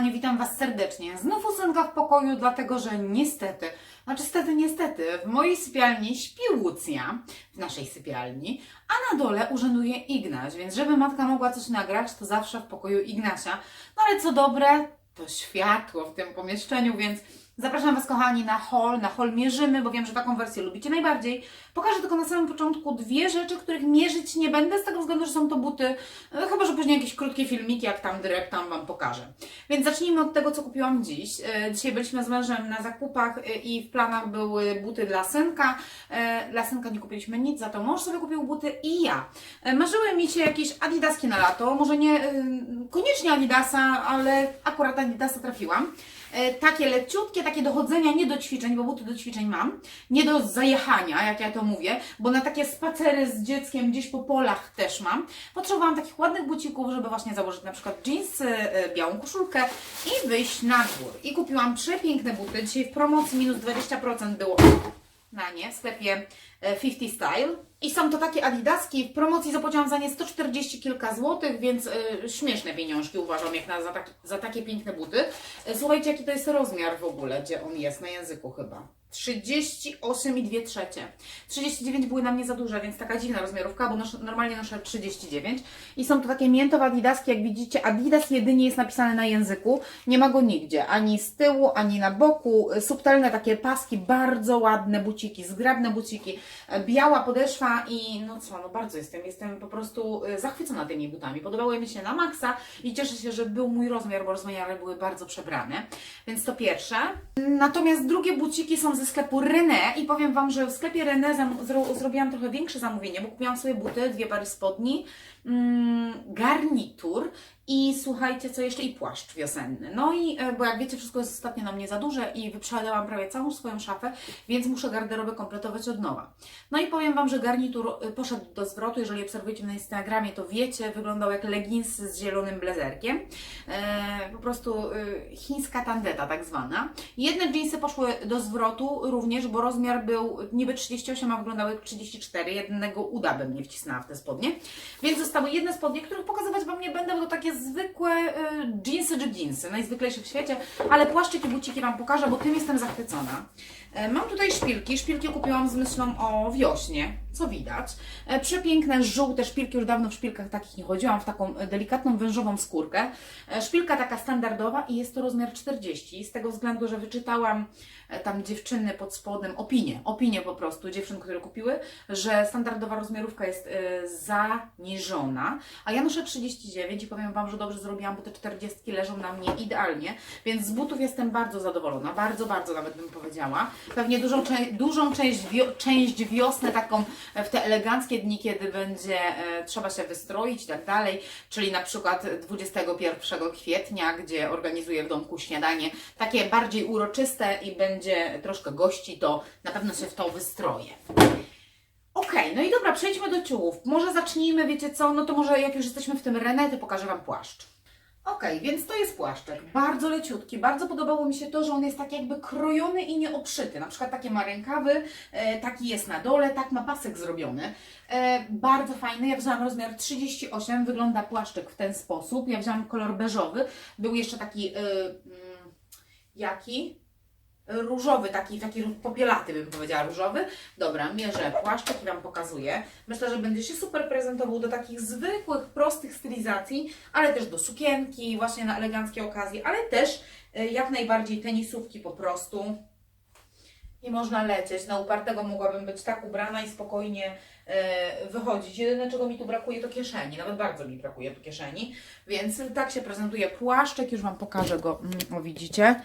kochani, witam Was serdecznie. Znów ósemka w pokoju, dlatego że niestety, znaczy stety, niestety, w mojej sypialni śpi Łucja, w naszej sypialni, a na dole urzęduje Ignaś, więc żeby matka mogła coś nagrać, to zawsze w pokoju Ignasia. No ale co dobre, to światło w tym pomieszczeniu, więc zapraszam Was kochani na hall, na hall mierzymy, bo wiem, że taką wersję lubicie najbardziej. Pokażę tylko na samym początku dwie rzeczy, których mierzyć nie będę, z tego względu, że są to buty, e, chyba, że później jakieś krótkie filmiki, jak tam direct tam Wam pokażę. Więc zacznijmy od tego, co kupiłam dziś. E, Dzisiaj byliśmy z mężem na zakupach e, i w planach były buty dla synka. Dla synka nie kupiliśmy nic, za to mąż sobie kupił buty i ja. Marzyły mi się jakieś adidaski na lato, może nie koniecznie adidasa, ale akurat adidasa trafiłam. E, Takie leciutkie, takie do chodzenia, nie do ćwiczeń, bo buty do ćwiczeń mam, nie do zajechania, jak ja to mówię, bo na takie spacery z dzieckiem gdzieś po polach też mam. Potrzebowałam takich ładnych bucików, żeby właśnie założyć na przykład jeansy, e, białą koszulkę i wyjść na dwór. I kupiłam przepiękne buty. Dzisiaj w promocji minus 20% było na nie w sklepie e, 50 Style. I są to takie adidaski. W promocji zapłaciłam za nie 140 kilka złotych, więc e, śmieszne pieniążki uważam jak na, za, tak, za takie piękne buty. E, słuchajcie, jaki to jest rozmiar w ogóle, gdzie on jest na języku chyba. 38 i 2 trzecie. 39 były na mnie za duże, więc taka dziwna rozmiarówka, bo noszę, normalnie noszę 39. I są to takie miętowe adidaski, jak widzicie. Adidas jedynie jest napisane na języku. Nie ma go nigdzie, ani z tyłu, ani na boku. Subtelne takie paski, bardzo ładne buciki, zgrabne buciki. Biała podeszwa i no co, no bardzo jestem, jestem po prostu e, zachwycona tymi butami. Podobały mi się na maksa i cieszę się, że był mój rozmiar, bo rozmiary były bardzo przebrane. Więc to pierwsze. Natomiast drugie buciki są ze sklepu René i powiem Wam, że w sklepie René zro- zrobiłam trochę większe zamówienie, bo kupiłam sobie buty, dwie pary spodni, garnitur i słuchajcie, co jeszcze? I płaszcz wiosenny. No i, e, bo jak wiecie, wszystko jest ostatnio na mnie za duże i wyprzedałam prawie całą swoją szafę, więc muszę garderobę kompletować od nowa. No i powiem Wam, że garnitur e, poszedł do zwrotu. Jeżeli obserwujecie na Instagramie, to wiecie, wyglądał jak leginsy z zielonym blazerkiem. E, po prostu chińska tandeta tak zwana. Jedne jeansy poszły do zwrotu również, bo rozmiar był niby 38, a wyglądały jak 34. Jednego uda bym nie wcisnęła w te spodnie. Więc zostały jedne spodnie, których pokazywać Wam nie będę, bo to takie zwykłe y, jeansy czy jeansy, najzwyklejsze w świecie, ale płaszczyk i buciki Wam pokażę, bo tym jestem zachwycona. E, Mam tutaj szpilki. Szpilki kupiłam z myślą o wiośnie, co widać. E, Przepiękne, żółte szpilki. Już dawno w szpilkach takich nie chodziłam, w taką e, delikatną, wężową skórkę. Szpilka taka standardowa i jest to rozmiar 40. Z tego względu, że wyczytałam tam dziewczyny pod spodem, opinie, opinie po prostu dziewczyn, które kupiły, że standardowa rozmiarówka jest e, a ja noszę 39 i powiem Wam, że dobrze zrobiłam, bo te 40 leżą na mnie idealnie, więc z butów jestem bardzo zadowolona, bardzo, bardzo nawet bym powiedziała. Pewnie dużą, dużą część, wio- część wiosny, taką e, w te eleganckie dni, kiedy będzie e, trzeba się wystroić i tak dalej, czyli na przykład 21 kwietnia, gdzie organizuję w domku śniadanie, takie bardziej uroczyste i będzie troszkę gości, to na pewno się w to wystroję. Okej, no i dobra, przejdźmy do ciuchów. Może zacznijmy, wiecie co, no to może jak już jesteśmy w tym René, to pokażę Wam płaszcz. Okej, więc to jest płaszczek. Bardzo leciutki. Bardzo podobało mi się to, że on jest tak jakby krojony i nieobszyty. Na przykład takie ma rękawy, e, taki jest na dole, tak ma pasek zrobiony. E, bardzo fajny. Ja wziąłam rozmiar 38. Wygląda płaszczek w ten sposób. Ja wziąłam kolor beżowy. Był jeszcze taki, e, mm, jaki? Różowy, taki, taki popielaty bym powiedziała, różowy. Dobra, mierzę płaszczek i Wam pokazuję. Myślę, że będzie się super prezentował do takich zwykłych, prostych stylizacji, ale też do sukienki, właśnie na eleganckie okazje, ale też e, jak najbardziej tenisówki po prostu. I można lecieć. Na upartego mogłabym być tak ubrana i spokojnie e, wychodzić. Jedyne czego mi tu brakuje to kieszeni. Nawet bardzo mi brakuje tu kieszeni. Więc tak się prezentuje płaszczek. Już Wam pokażę go. Mm, O, widzicie?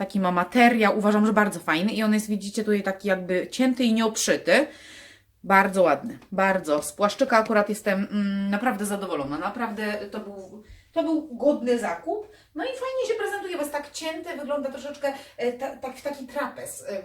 Taki ma materiał, uważam, że bardzo fajny i on jest, widzicie, tutaj taki jakby cięty i nieoprzyty. Bardzo ładny, bardzo. Z płaszczyka akurat jestem mm, naprawdę zadowolona. Naprawdę to był, to był godny zakup. No i fajnie się prezentuje, bo jest tak cięty, wygląda troszeczkę e, ta, tak w taki trapez. E.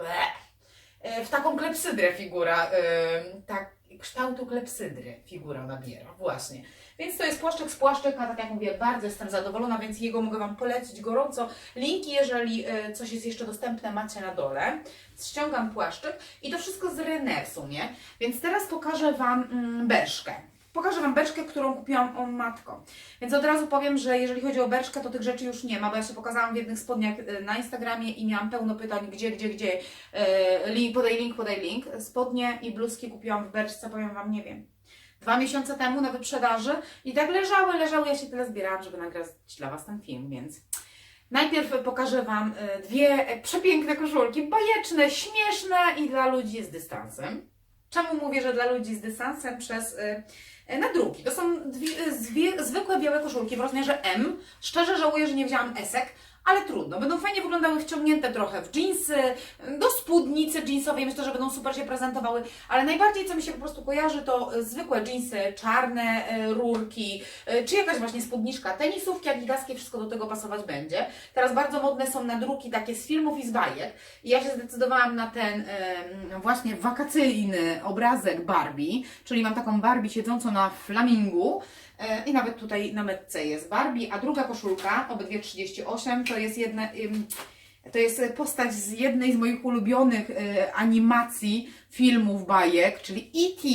E, w taką klepsydrę figura, e, tak, kształtu klepsydry figura nabiera, właśnie. Więc to jest płaszczyk z płaszczyka, tak jak mówię, bardzo jestem zadowolona, więc jego mogę Wam polecić gorąco. Linki, jeżeli e, coś jest jeszcze dostępne, macie na dole. Ściągam płaszczyk i to wszystko z René w sumie. Więc teraz pokażę Wam mm, beszkę. Pokażę Wam beczkę, którą kupiłam o matko. Więc od razu powiem, że jeżeli chodzi o beczkę, to tych rzeczy już nie ma, bo ja się pokazałam w jednych spodniach y, na Instagramie i miałam pełno pytań, gdzie, gdzie, gdzie. Y, Link, podaj link, podaj link. Spodnie i bluzki kupiłam w beczce, powiem Wam, nie wiem. Dwa miesiące temu na wyprzedaży i tak leżały, leżały. Ja się tyle zbierałam, żeby nagrać dla Was ten film, więc najpierw pokażę Wam y, dwie przepiękne koszulki, bajeczne, śmieszne i dla ludzi z dystansem. Czemu mówię, że dla ludzi z dystansem? Przez y, y, nadruki. To są dwie, zwie, zwykłe białe koszulki w rozmiarze M. Szczerze żałuję, że nie wzięłam esek, ale trudno. Będą fajnie wyglądały wciągnięte trochę w jeansy, do spódnicy jeansowej. Myślę, że będą super się prezentowały. Ale najbardziej, co mi się po prostu kojarzy, to y, zwykłe jeansy, czarne y, rurki, y, czy jakaś właśnie spódniczka, tenisówki, adidaskie, wszystko do tego pasować będzie. Teraz bardzo modne są nadruki takie z filmów i z bajek. I ja się zdecydowałam na ten właśnie wakacyjny obrazek Barbie, czyli mam taką Barbie siedzącą na flamingu. E, I nawet tutaj na metce jest Barbie, a druga koszulka, obydwie 38, to jest jedna, to jest postać z jednej z moich ulubionych e, animacji, filmów, bajek, czyli E.T.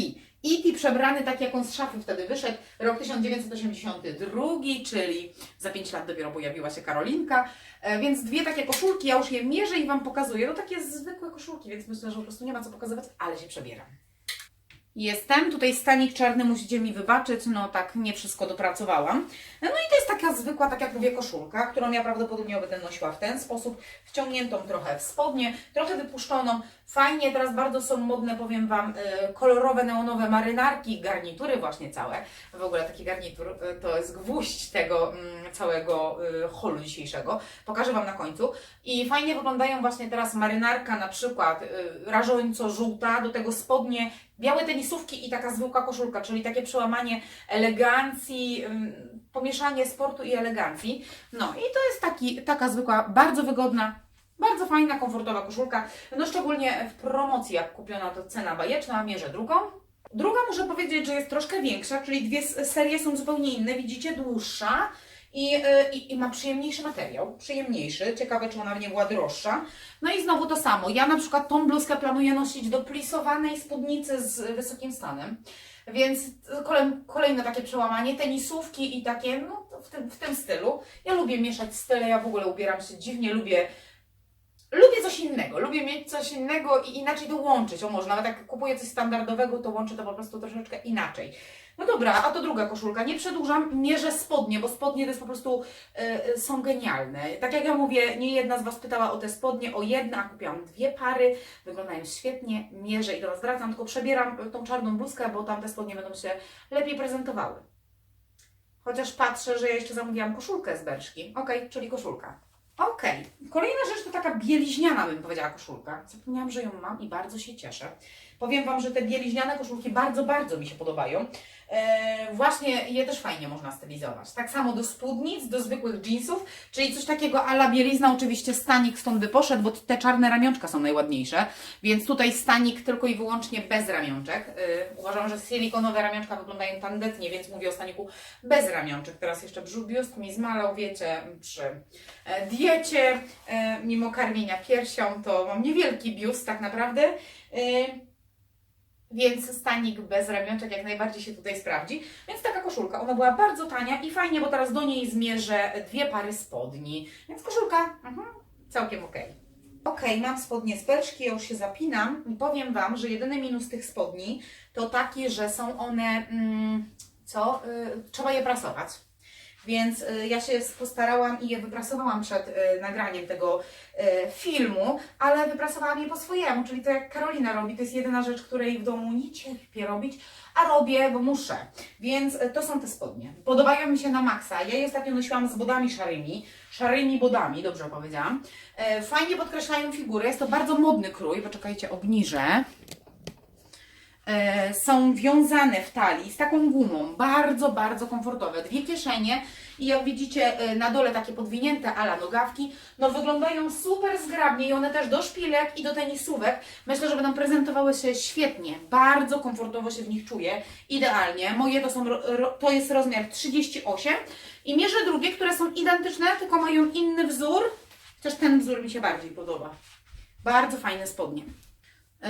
E.T. przebrany tak jak on z szafy wtedy wyszedł, rok 1982, czyli za 5 lat dopiero pojawiła się Karolinka, E, więc dwie takie koszulki, ja już je mierzę i Wam pokazuję, no takie zwykłe koszulki, więc myślę, że po prostu nie ma co pokazywać, ale się przebieram. Jestem. Tutaj stanik czarny musicie mi wybaczyć, no tak nie wszystko dopracowałam. No i to jest taka zwykła, tak jak mówię, koszulka, którą ja prawdopodobnie będę nosiła w ten sposób, wciągniętą trochę w spodnie, trochę wypuszczoną. Fajnie, teraz bardzo są modne, powiem Wam, y, kolorowe, neonowe marynarki, garnitury właśnie całe. W ogóle taki garnitur y, to jest gwóźdź tego mm, całego y, holu dzisiejszego. Pokażę Wam na końcu. I fajnie wyglądają właśnie teraz marynarka na przykład rażońco-żółta, do tego spodnie białe tenisówki i taka zwykła koszulka, czyli takie przełamanie elegancji, pomieszanie sportu i elegancji. No i to jest taki, taka zwykła, bardzo wygodna, bardzo fajna, komfortowa koszulka. No szczególnie w promocji, jak kupiona, to cena bajeczna, mierzę drugą. Druga muszę powiedzieć, że jest troszkę większa, czyli dwie serie są zupełnie inne, widzicie, dłuższa. I, y, i, I ma przyjemniejszy materiał, przyjemniejszy. Ciekawe, czy ona nie była droższa. No i znowu to samo. Ja na przykład tą bluzkę planuję nosić do plisowanej spódnicy z wysokim stanem. Więc kolej, kolejne takie przełamanie, tenisówki i takie, no w tym, w tym stylu. Ja lubię mieszać style, ja w ogóle ubieram się dziwnie, lubię Lubię coś innego, lubię mieć coś innego i inaczej to łączyć. O może, nawet jak kupuję coś standardowego, to łączę to po prostu troszeczkę inaczej. No dobra, a to druga koszulka. Nie przedłużam, mierzę spodnie, bo spodnie to jest po prostu y, są genialne. Tak jak ja mówię, nie jedna z Was pytała o te spodnie, o jedna, kupiłam dwie pary, wyglądają świetnie, mierzę i teraz wracam, tylko przebieram tą czarną bluzkę, bo tam te spodnie będą się lepiej prezentowały. Chociaż patrzę, że ja jeszcze zamówiłam koszulkę z beczki. Okej, czyli koszulka. Okej, kolejna rzecz to taka bieliźniana, bym powiedziała, koszulka. Zapomniałam, że ją mam i bardzo się cieszę. Powiem Wam, że te bieliźniane koszulki bardzo, bardzo mi się podobają. E, właśnie je też fajnie można stylizować. Tak samo do spódnic, do zwykłych jeansów, czyli coś takiego ala bielizna. Oczywiście stanik stąd by poszedł, bo te czarne ramionczka są najładniejsze, więc tutaj stanik tylko i wyłącznie bez ramionczek. E, uważam, że silikonowe ramionczka wyglądają tandetnie, więc mówię o staniku bez ramionczek. Teraz jeszcze brzuch biust mi zmalał, wiecie, przy e, diecie, mimo karmienia piersią, to mam niewielki biust tak naprawdę. Więc stanik bez ramionczek jak najbardziej się tutaj sprawdzi. Więc taka koszulka, ona była bardzo tania i fajnie, bo teraz do niej zmierzę dwie pary spodni. Więc koszulka mhm, całkiem ok. Ok, mam spodnie z ja już się zapinam i powiem Wam, że jedyny minus tych spodni to taki, że są one, mm, co, y, trzeba je prasować. Więc y, ja się postarałam i je wyprasowałam przed y, nagraniem tego y, filmu, ale wyprasowałam je po swojemu, czyli to jak Karolina robi, to jest jedyna rzecz, której w domu nie cierpię robić, a robię, bo muszę. Więc to są te spodnie. Podobają mi się na maksa. Ja je ostatnio nosiłam z bodami szarymi, szarymi bodami, dobrze powiedziałam. Fajnie podkreślają figurę, jest to bardzo modny krój, poczekajcie, obniżę są wiązane w talii z taką gumą, bardzo, bardzo komfortowe. Dwie kieszenie i jak widzicie e, na dole takie podwinięte ala nogawki, no wyglądają super zgrabnie i one też do szpilek i do tenisówek myślę, że będą prezentowały się świetnie. Bardzo komfortowo się w nich czuję, idealnie. Moje to są, to jest rozmiar 38 i mierzę drugie, które są identyczne, tylko mają inny wzór, chociaż ten wzór mi się bardziej podoba. Bardzo fajne spodnie.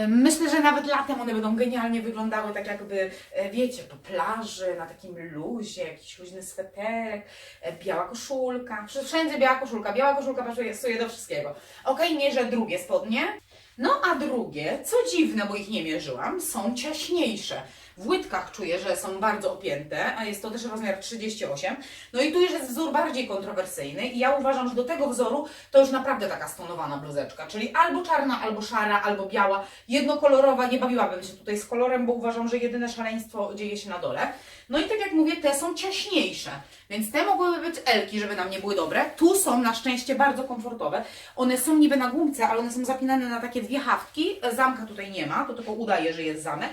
Myślę, że nawet latem one będą genialnie wyglądały, tak jakby, e, wiecie, po plaży, na takim luzie, jakiś luźny sweterek, e, biała koszulka, Wsz- wszędzie biała koszulka, biała koszulka pasuje do wszystkiego. Okej, mierzę drugie spodnie. No a drugie, co dziwne, bo ich nie mierzyłam, są ciaśniejsze. W łydkach czuję, że są bardzo opięte, a jest to też rozmiar 38. No i tu już jest wzór bardziej kontrowersyjny i ja uważam, że do tego wzoru to już naprawdę taka stonowana bluzeczka, czyli albo czarna, albo szara, albo biała, jednokolorowa. Nie bawiłabym się tutaj z kolorem, bo uważam, że jedyne szaleństwo dzieje się na dole. No i tak jak mówię, te są ciaśniejsze, więc te mogłyby być elki, żeby nam nie były dobre. Tu są na szczęście bardzo komfortowe. One są niby na gumce, ale one są zapinane na takie dwie haftki. Zamka tutaj nie ma, to tylko udaje, że jest zamek.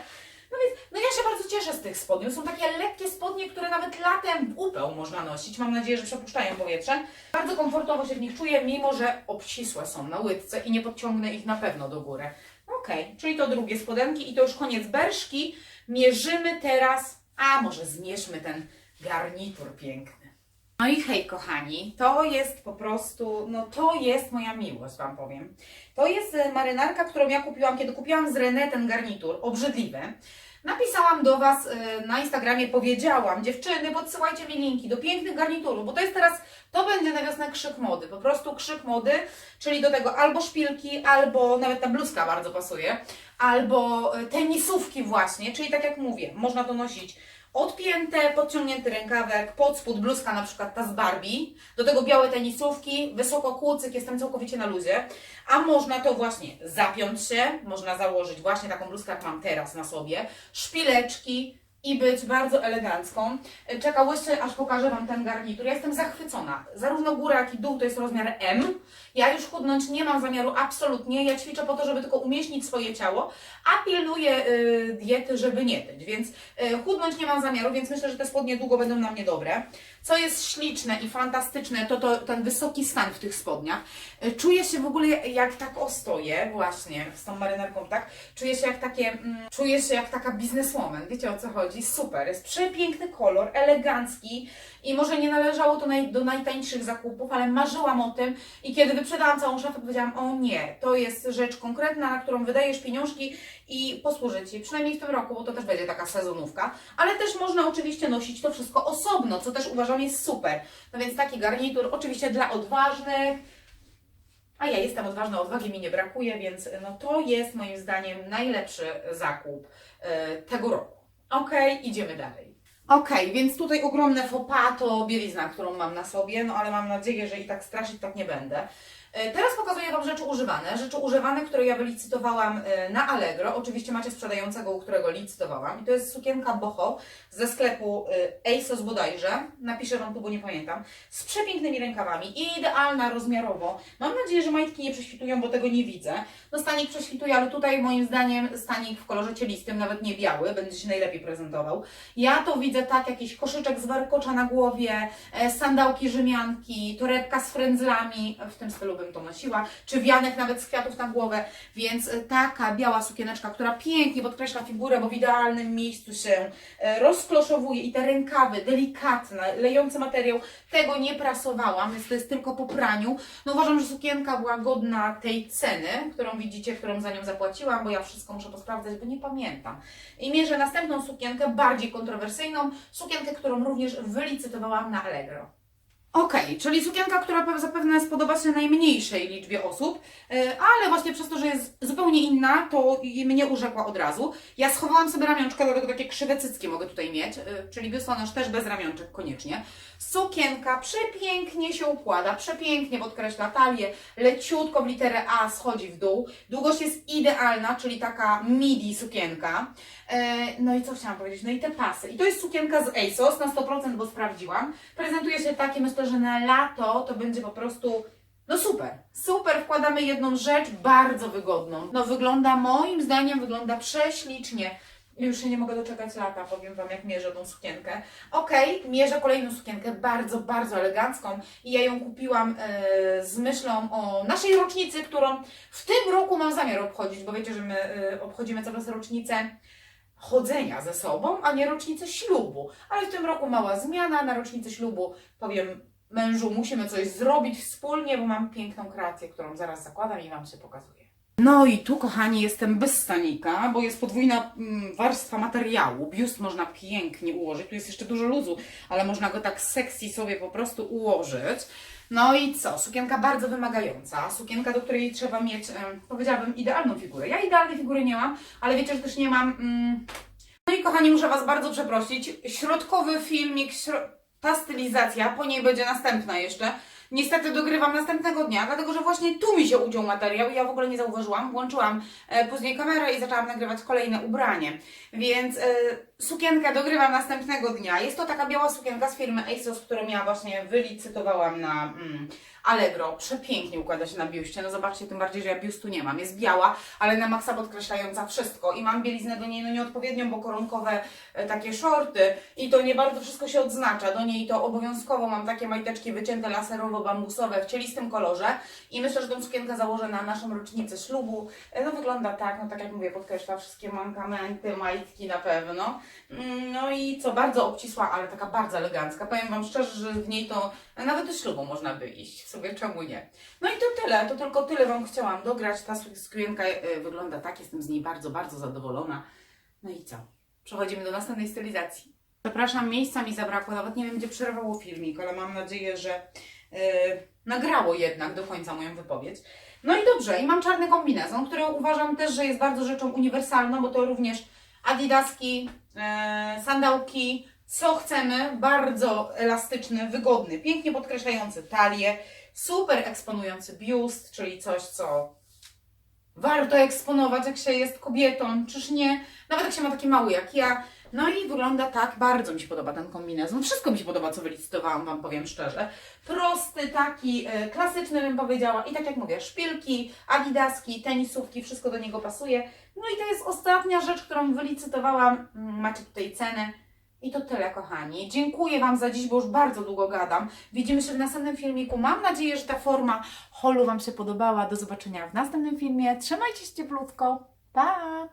No więc no ja się bardzo cieszę z tych spodni. Są takie lekkie spodnie, które nawet latem w upeł można nosić. Mam nadzieję, że przepuszczają powietrze. Bardzo komfortowo się w nich czuję, mimo że obcisłe są na łydce i nie podciągnę ich na pewno do góry. Okej, czyli to drugie spodenki i to już koniec berszki. Mierzymy teraz, a może zmierzmy ten garnitur piękny. No i hej, kochani, to jest po prostu, no to jest moja miłość, Wam powiem. To jest e, marynarka, którą ja kupiłam, kiedy kupiłam z René ten garnitur, obrzydliwy. Napisałam do Was e, na Instagramie, powiedziałam, dziewczyny, podsyłajcie mi linki do pięknych garniturów, bo to jest teraz, to będzie na wiosnę krzyk mody, po prostu krzyk mody, czyli do tego albo szpilki, albo nawet ta bluzka bardzo pasuje, albo e, tenisówki właśnie, czyli tak jak mówię, można to nosić odpięte, podciągnięty rękawek, pod spód bluzka na przykład ta z Barbie, do tego białe tenisówki, wysoko kłucyk, jestem całkowicie na luzie, a można to właśnie zapiąć się, można założyć właśnie taką bluzkę, jak mam teraz na sobie, szpileczki i być bardzo elegancką. E, Czekałyście, aż pokażę Wam ten garnitur. Ja jestem zachwycona. Zarówno góra, jak i dół to jest rozmiar M. Ja już chudnąć nie mam zamiaru absolutnie. Ja ćwiczę po to, żeby tylko umieścić swoje ciało, a pilnuję y, diety, żeby nie tyć. Więc y, chudnąć nie mam zamiaru, więc myślę, że te spodnie długo będą na mnie dobre. Co jest śliczne i fantastyczne, to, to ten wysoki stan w tych spodniach. Y, Czuję się w ogóle jak tak ostoję, właśnie z tą marynarką, tak? Czuję się jak takie, mm, czuję się jak taka bizneswoman, wiecie o co chodzi? Super, jest przepiękny kolor, elegancki i może nie należało to naj, do najtańszych zakupów, ale marzyłam o tym i kiedy wyprzedałam całą szafę, powiedziałam, o nie, to jest rzecz konkretna, na którą wydajesz pieniążki i posłuży Ci, przynajmniej w tym roku, bo to też będzie taka sezonówka, ale też można oczywiście nosić to wszystko osobno, co też uważam jest super. No więc taki garnitur, oczywiście dla odważnych, a ja jestem odważna, odwagi mi nie brakuje, więc no to jest moim zdaniem najlepszy zakup e, tego roku. Okej, idziemy dalej. Okej, więc tutaj ogromne fopa to bielizna, którą mam na sobie, no ale mam nadzieję, że i tak straszyć tak nie będę. E, Teraz pokazuję Wam rzeczy używane. Rzeczy używane, które ja wylicytowałam e, na Allegro. Oczywiście macie sprzedającego, u którego licytowałam. I to jest sukienka boho ze sklepu e, ASOS bodajże. Napiszę Wam tu, bo nie pamiętam. Z przepięknymi rękawami. Idealna rozmiarowo. Mam nadzieję, że majtki nie prześwitują, bo tego nie widzę. No stanik prześwituje, ale tutaj moim zdaniem stanik w kolorze cielistym, nawet nie biały, będzie się najlepiej prezentował. Ja to widzę tak, jakiś koszyczek z warkocza na głowie, sandałki rzymianki, torebka z frędzlami, w tym stylu bym to nosiła, czy wianek nawet z kwiatów na głowę, więc e, taka biała sukieneczka, która pięknie podkreśla figurę, bo w idealnym miejscu się e, rozkloszowuje i te rękawy, delikatne, lejący materiał, tego nie prasowałam, więc to jest tylko po praniu. No uważam, że sukienka była godna tej ceny, którą widzicie, którą za nią zapłaciłam, bo ja wszystko muszę posprawdzać, bo nie pamiętam. I mierzę następną sukienkę, bardziej kontrowersyjną, sukienkę, którą również wylicytowałam na Allegro. Okej, czyli sukienka, która pe- zapewne spodoba się najmniejszej liczbie osób, e, ale właśnie przez to, że jest zupełnie inna, to mnie urzekła od razu. Ja schowałam sobie ramionczkę, dlatego takie krzywe cycki mogę tutaj mieć, e, czyli biustonosz też bez ramionczek koniecznie. Sukienka przepięknie się układa, przepięknie podkreśla talię, leciutko w literę A schodzi w dół. Długość jest idealna, czyli taka midi sukienka. E, No i co chciałam powiedzieć? No i te pasy. I to jest sukienka z ASOS na 100%, bo sprawdziłam. Prezentuje się tak i myślę, że na lato to będzie po prostu no super, super, wkładamy jedną rzecz bardzo wygodną. No wygląda, moim zdaniem wygląda prześlicznie. Już się nie mogę doczekać lata, powiem Wam jak mierzę tą sukienkę. Okej, mierzę kolejną sukienkę, bardzo, bardzo elegancką i ja ją kupiłam e, z myślą o naszej rocznicy, którą w tym roku mam zamiar obchodzić, bo wiecie, że my e, obchodzimy czas rocznicę chodzenia ze sobą, a nie rocznicę ślubu. Ale w tym roku mała zmiana, na rocznicę ślubu powiem mężu, musimy coś zrobić wspólnie, bo mam piękną kreację, którą zaraz zakładam i Wam się pokazuję. No i tu, kochani, jestem bez stanika, bo jest podwójna mm, warstwa materiału. Biust można pięknie ułożyć. Tu jest jeszcze dużo luzu, ale można go tak sexy sobie po prostu ułożyć. No i co? Sukienka bardzo wymagająca. Sukienka, do której trzeba mieć, powiedziałabym, idealną figurę. Ja idealnej figury nie mam, ale wiecie, że też nie mam... Mm... No i kochani, muszę Was bardzo przeprosić. Środkowy filmik, śro... ta stylizacja, po niej będzie następna jeszcze. Niestety dogrywam następnego dnia, dlatego że właśnie tu mi się udział materiał i ja w ogóle nie zauważyłam. Włączyłam e, później kamerę i zaczęłam nagrywać kolejne ubranie. Więc e, sukienkę dogrywam następnego dnia. Jest to taka biała sukienka z firmy ASOS, którą ja właśnie wylicytowałam na mm, Allegro. Przepięknie układa się na biuście. No zobaczcie, tym bardziej, że ja biustu nie mam. Jest biała, ale na maksa podkreślająca wszystko. I mam bieliznę do niej no nieodpowiednią, bo koronkowe e, takie shorty i to nie bardzo wszystko się odznacza. Do niej to obowiązkowo mam takie majteczki wycięte laserowo-bambusowe w cielistym kolorze i myślę, że tą sukienkę założę na naszą rocznicę ślubu. E, No wygląda tak, no tak jak mówię, podkreśla wszystkie mankamenty, majtki na pewno. Mm, No i co, bardzo obcisła, ale taka bardzo elegancka. Powiem Wam szczerze, że w niej to nawet do ślubu można by iść. W sobie czemu nie? No i to tyle, to tylko tyle Wam chciałam dograć. Ta sukienka e, wygląda tak, jestem z niej bardzo, bardzo zadowolona. No i co? Przechodzimy do następnej stylizacji. Przepraszam, miejsca mi zabrakło, nawet nie wiem, gdzie przerwało filmik, ale mam nadzieję, że e, nagrało jednak do końca moją wypowiedź. No i dobrze, i mam czarny kombinezon, który uważam też, że jest bardzo rzeczą uniwersalną, bo to również adidaski, e, sandałki, co chcemy, bardzo elastyczny, wygodny, pięknie podkreślający talię, super eksponujący biust, czyli coś, co warto eksponować, jak się jest kobietą, czyż nie? Nawet jak się ma taki mały jak ja. No i wygląda tak, bardzo mi się podoba ten kombinezon. Wszystko mi się podoba, co wylicytowałam, Wam powiem szczerze. Prosty, taki e, klasyczny bym powiedziała. I tak jak mówię, szpilki, adidaski, tenisówki, wszystko do niego pasuje. No i to jest ostatnia rzecz, którą wylicytowałam. Mm, Macie tutaj cenę. I to tyle, kochani. Dziękuję Wam za dziś, bo już bardzo długo gadam. Widzimy się w następnym filmiku. Mam nadzieję, że ta forma holu Wam się podobała. Do zobaczenia w następnym filmie. Trzymajcie się cieplutko. Pa!